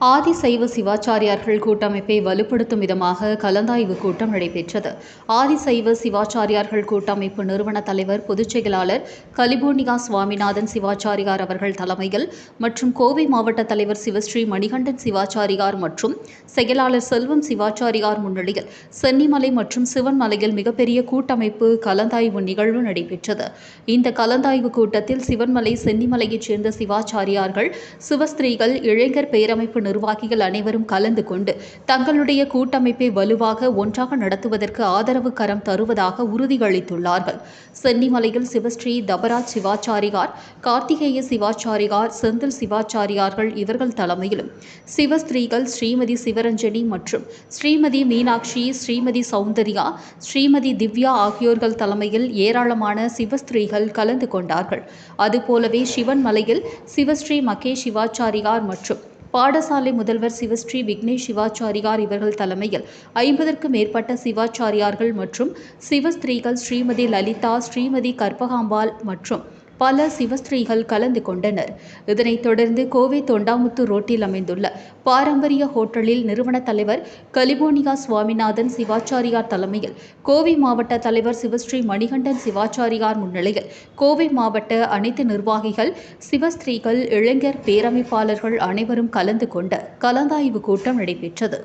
ஆதிசைவ சிவாச்சாரியார்கள் கூட்டமைப்பை வலுப்படுத்தும் விதமாக கலந்தாய்வு கூட்டம் நடைபெற்றது. ஆதிசைவ சிவாச்சாரியார்கள் கூட்டமைப்பு நிறுவன தலைவர் பொதுச் செயலாளர் கலிபோர்னிகா சுவாமிநாதன் சிவாச்சாரியார் அவர்கள் தலைமையில் மற்றும் கோவை மாவட்ட தலைவர் சிவஸ்ரீ மணிகண்டன் சிவாச்சாரியார் மற்றும் செயலாளர் செல்வம் சிவாச்சாரியார் முன்னிலையில் சென்னிமலை மற்றும் சிவன்மலையில் மிகப்பெரிய கூட்டமைப்பு கலந்தாய்வு நிகழ்வு நடைபெற்றது. இந்த கலந்தாய்வு கூட்டத்தில் சிவன்மலை சென்னிமலையைச் சேர்ந்த சிவாச்சாரியார்கள் சிவஸ்திரீகள் இளைஞர் பேரமைப்பு நிர்வாகிகள் அனைவரும் கலந்து கொண்டு தங்களுடைய கூட்டமைப்பை வலுவாக ஒன்றாக நடத்துவதற்கு ஆதரவு கரம் தருவதாக உறுதியளித்துள்ளார்கள். சென்னிமலையில் சிவஸ்ரீ தபராஜ் சிவாச்சாரியார் கார்த்திகேய சிவாச்சாரியார் செந்தில் சிவாச்சாரியார்கள் இவர்கள் தலைமையிலும் சிவஸ்திரீகள் ஸ்ரீமதி சிவரஞ்சனி மற்றும் ஸ்ரீமதி மீனாட்சி ஸ்ரீமதி சௌந்தர்யா ஸ்ரீமதி திவ்யா ஆகியோர்கள் தலைமையில் ஏராளமான சிவஸ்திரீகள் கலந்து கொண்டார்கள். அதுபோலவே சிவன் மலையில் சிவஸ்ரீ மகேஷ் சிவாச்சாரியார் மற்றும் பாடசாலை முதல்வர் சிவஸ்ரீ விக்னேஷ் சிவாச்சாரியார் இவர்கள் தலைமையில் ஐம்பதற்கும் மேற்பட்ட சிவாச்சாரியார்கள் மற்றும் சிவஸ்திரீகள் ஸ்ரீமதி லலிதா ஸ்ரீமதி கற்பகாம்பாள் மற்றும் பல சிவஸ்திரீகள் கலந்து கொண்டனர். இதனைத் தொடர்ந்து கோவை தொண்டாமுத்து ரோட்டில் அமைந்துள்ள பாரம்பரிய ஹோட்டலில் நிறுவன தலைவர் கலிபோனிகா சுவாமிநாதன் சிவாச்சாரியார் தலைமையில் கோவை மாவட்ட தலைவர் சிவஸ்ரீ மணிகண்டன் சிவாச்சாரியார் முன்னிலையில் கோவை மாவட்ட அனைத்து நிர்வாகிகள் சிவஸ்திரீகள் இளைஞர் பேரமைப்பாளர்கள் அனைவரும் கலந்து கொண்ட கலந்தாய்வு கூட்டம் நடைபெற்றது.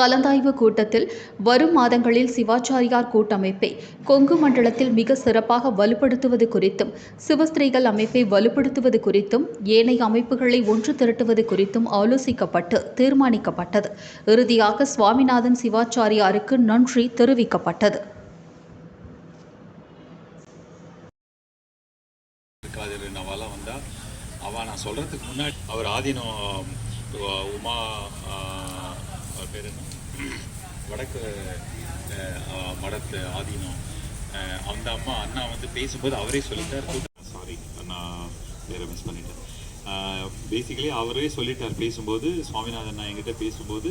கலந்தாய்வு கூட்டத்தில் வரும் மாதங்களில் சிவாச்சாரியார் கூட்டமைப்பை கொங்கு மண்டலத்தில் மிக சிறப்பாக வலுப்படுத்துவது குறித்தும் சிவஸ்திரீகள் அமைப்பை வலுப்படுத்துவது குறித்தும் ஏனைய அமைப்புகளை ஒன்று திரட்டுவது குறித்தும் ஆலோசிக்கப்பட்டு தீர்மானிக்கப்பட்டது. இறுதியாக சுவாமிநாதன் சிவாச்சாரியாருக்கு நன்றி தெரிவிக்கப்பட்டது. நவாலாம் நான் சொல்றதுக்கு முன்னாடி அவர் ஆதீனம் உமா பேர் என்ன? வடக்கு மடத்து ஆதீனம். அந்த அம்மா அண்ணா வந்து பேசும்போது அவரே சொல்லிட்டார். சாரி நான் பேரை மிஸ் பண்ணிட்டேன். பேசிக்கலி அவரே சொல்லிட்டார் பேசும்போது சுவாமிநாதன் அண்ணா என்கிட்ட பேசும்போது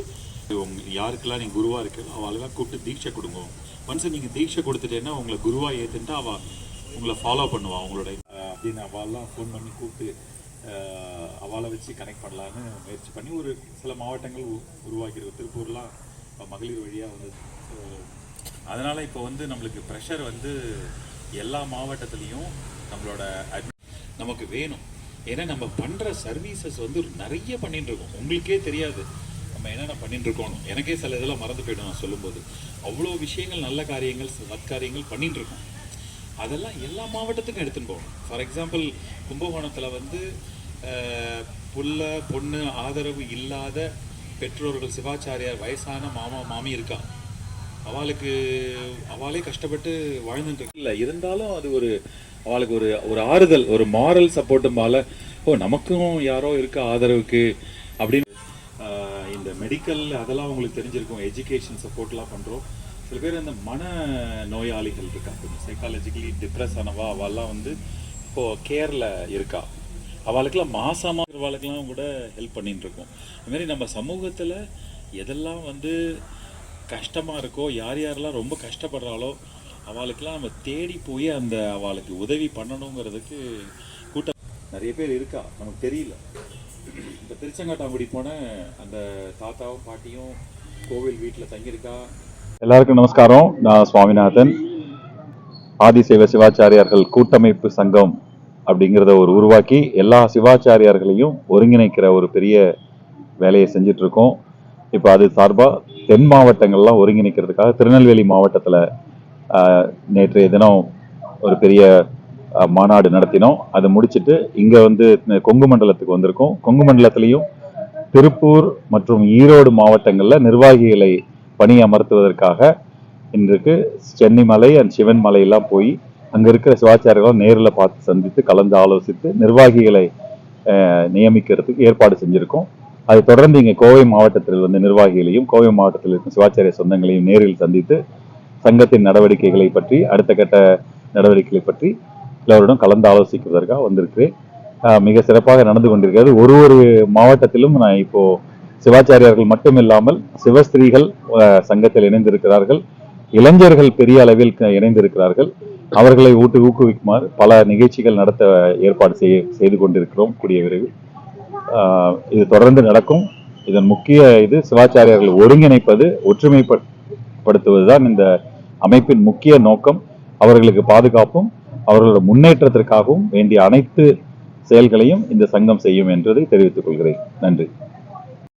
உங்க யாருக்கெல்லாம் நீங்கள் குருவாக இருக்கீங்களோ அவளெல்லாம் கூப்பிட்டு தீட்சை கொடுங்க. ஒன்ஸ் நீங்கள் தீட்சை கொடுத்துட்டேன்னா உங்களை குருவாக ஏற்றுன்ட்டு அவள் உங்களை ஃபாலோ பண்ணுவாள் அவங்களோட அப்படின்னு அவள்லாம் ஃபோன் பண்ணி கூப்பிட்டு அவளை வச்சு கனெக்ட் பண்ணலான்னு முயற்சி பண்ணி ஒரு சில மாவட்டங்கள் உ- உருவாக்கியிருக்கு. திருப்பூர்லாம் இப்ப மகளிர் வழியாக வந்து அதனால் இப்போ வந்து நம்மளுக்கு ப்ரெஷர் வந்து எல்லா மாவட்டத்துலேயும் நம்மளோட நமக்கு வேணும். ஏன்னா நம்ம பண்ணுற சர்வீசஸ் வந்து நிறைய பண்ணிட்டு இருக்கோம். உங்களுக்கே தெரியாது. நம்ம என்னென்ன பண்ணிட்டு இருக்கோம் எனக்கே சில இதெல்லாம் மறந்து போயிடும் நான் சொல்லும்போது. அவ்வளோ விஷயங்கள் நல்ல காரியங்கள் சத்காரியங்கள் பண்ணிட்டு இருக்கோம். அதெல்லாம் எல்லா மாவட்டத்துக்கும் எடுத்துன்னு போகணும். ஃபார் எக்ஸாம்பிள் கும்பகோணத்தில் வந்து புள்ள பொண்ணு ஆதரவு இல்லாத பெற்றோர்கள் சிவாச்சாரியார் வயசான மாமா மாமி இருக்கா? அவளுக்கு அவளே கஷ்டப்பட்டு வாழ்ந்துட்டு இல்லை இல்ல இருந்தாலும் அது ஒரு அவளுக்கு ஒரு ஒரு ஆறுதல் ஒரு மாரல் சப்போர்ட்டும்பால ஓ நமக்கும் யாரோ இருக்க ஆதரவுக்கு அப்படின்னு இந்த மெடிக்கல் அதெல்லாம் உங்களுக்கு தெரிஞ்சிருக்கும் எஜுகேஷன் சப்போர்ட்லாம் பண்றோம். சில பேர் அந்த மன நோயாளிகள் இருக்கா கொஞ்சம் சைக்காலஜிக்கலி டிப்ரெஸ் ஆனவா அவெல்லாம் வந்து இப்போ கேர்ல இருக்கா? அவளுக்கெல்லாம் மாசமாக இருவாளுக்கெல்லாம் கூட ஹெல்ப் பண்ணிட்டுருக்கோம் அதுமாரி நம்ம சமூகத்தில் எதெல்லாம் வந்து கஷ்டமாக இருக்கோ யார் யாரெல்லாம் ரொம்ப கஷ்டப்படுறாளோ அவளுக்கெல்லாம் நம்ம தேடி போய் அந்த அவளுக்கு உதவி பண்ணணுங்கிறதுக்கு கூட்டம் நிறைய பேர் இருக்கா? நமக்கு தெரியல. இப்போ திருச்செங்காட்டாங்குடி போன அந்த தாத்தாவும் பாட்டியும் கோவில் வீட்டில் தங்கியிருக்கா? எல்லாருக்கும் நமஸ்காரம். நான் சுவாமிநாதன். ஆதிசைவ சிவாச்சாரியார்கள் கூட்டமைப்பு சங்கம் அப்படிங்கிறத ஒரு உருவாக்கி எல்லா சிவாச்சாரியார்களையும் ஒருங்கிணைக்கிற ஒரு பெரிய வேலையை செஞ்சுட்டு இருக்கோம் இப்போ அது சார்பாக தென் மாவட்டங்கள்லாம் ஒருங்கிணைக்கிறதுக்காக திருநெல்வேலி மாவட்டத்தில் நேற்றைய தினம் ஒரு பெரிய மாநாடு நடத்தினோம். அதை முடிச்சுட்டு இங்கே வந்து கொங்கு மண்டலத்துக்கு வந்திருக்கோம். கொங்கு மண்டலத்திலையும் திருப்பூர் மற்றும் ஈரோடு மாவட்டங்களில் நிர்வாகிகளை பணி அமர்த்துவதற்காக இன்றைக்கு சென்னிமலை அண்ட் சிவன் மலையெல்லாம் போய் அங்கே இருக்கிற சிவாச்சாரியர்களும் நேரில் பார்த்து சந்தித்து கலந்து ஆலோசித்து நிர்வாகிகளை நியமிக்கிறதுக்கு ஏற்பாடு செஞ்சுருக்கோம். அதை தொடர்ந்து இங்கே கோவை மாவட்டத்தில் வந்து நிர்வாகிகளையும் கோவை மாவட்டத்தில் இருக்கும் சிவாச்சாரிய சொந்தங்களையும் நேரில் சந்தித்து சங்கத்தின் நடவடிக்கைகளை பற்றி அடுத்த கட்ட நடவடிக்கைகளை பற்றி எல்லோருடன் கலந்து ஆலோசிக்கிறதற்காக வந்திருக்கிறேன். மிக சிறப்பாக நடந்து கொண்டிருக்கிறது. ஒரு ஒரு மாவட்டத்திலும் நான் இப்போ சிவாச்சாரியார்கள் மட்டும் இல்லாமல் சிவஸ்திரீகள் சங்கத்தில் இணைந்திருக்கிறார்கள். இளைஞர்கள் பெரிய அளவில் இணைந்திருக்கிறார்கள். அவர்களை ஊட்டு ஊக்குவிக்குமாறு பல நிகழ்ச்சிகள் நடத்த ஏற்பாடு செய்ய செய்து கொண்டிருக்கிறோம் கூடிய விரைவில். இது தொடர்ந்து நடக்கும். இதன் முக்கிய இது சிவாச்சாரியர்கள் ஒருங்கிணைப்பது ஒற்றுமைப்படுத்துவதுதான் இந்த அமைப்பின் முக்கிய நோக்கம். அவர்களுக்கு பாதுகாப்பும் அவர்களோட முன்னேற்றத்திற்காகவும் வேண்டிய அனைத்து செயல்களையும் இந்த சங்கம் செய்யும் என்பதை தெரிவித்துக் கொள்கிறேன். நன்றி.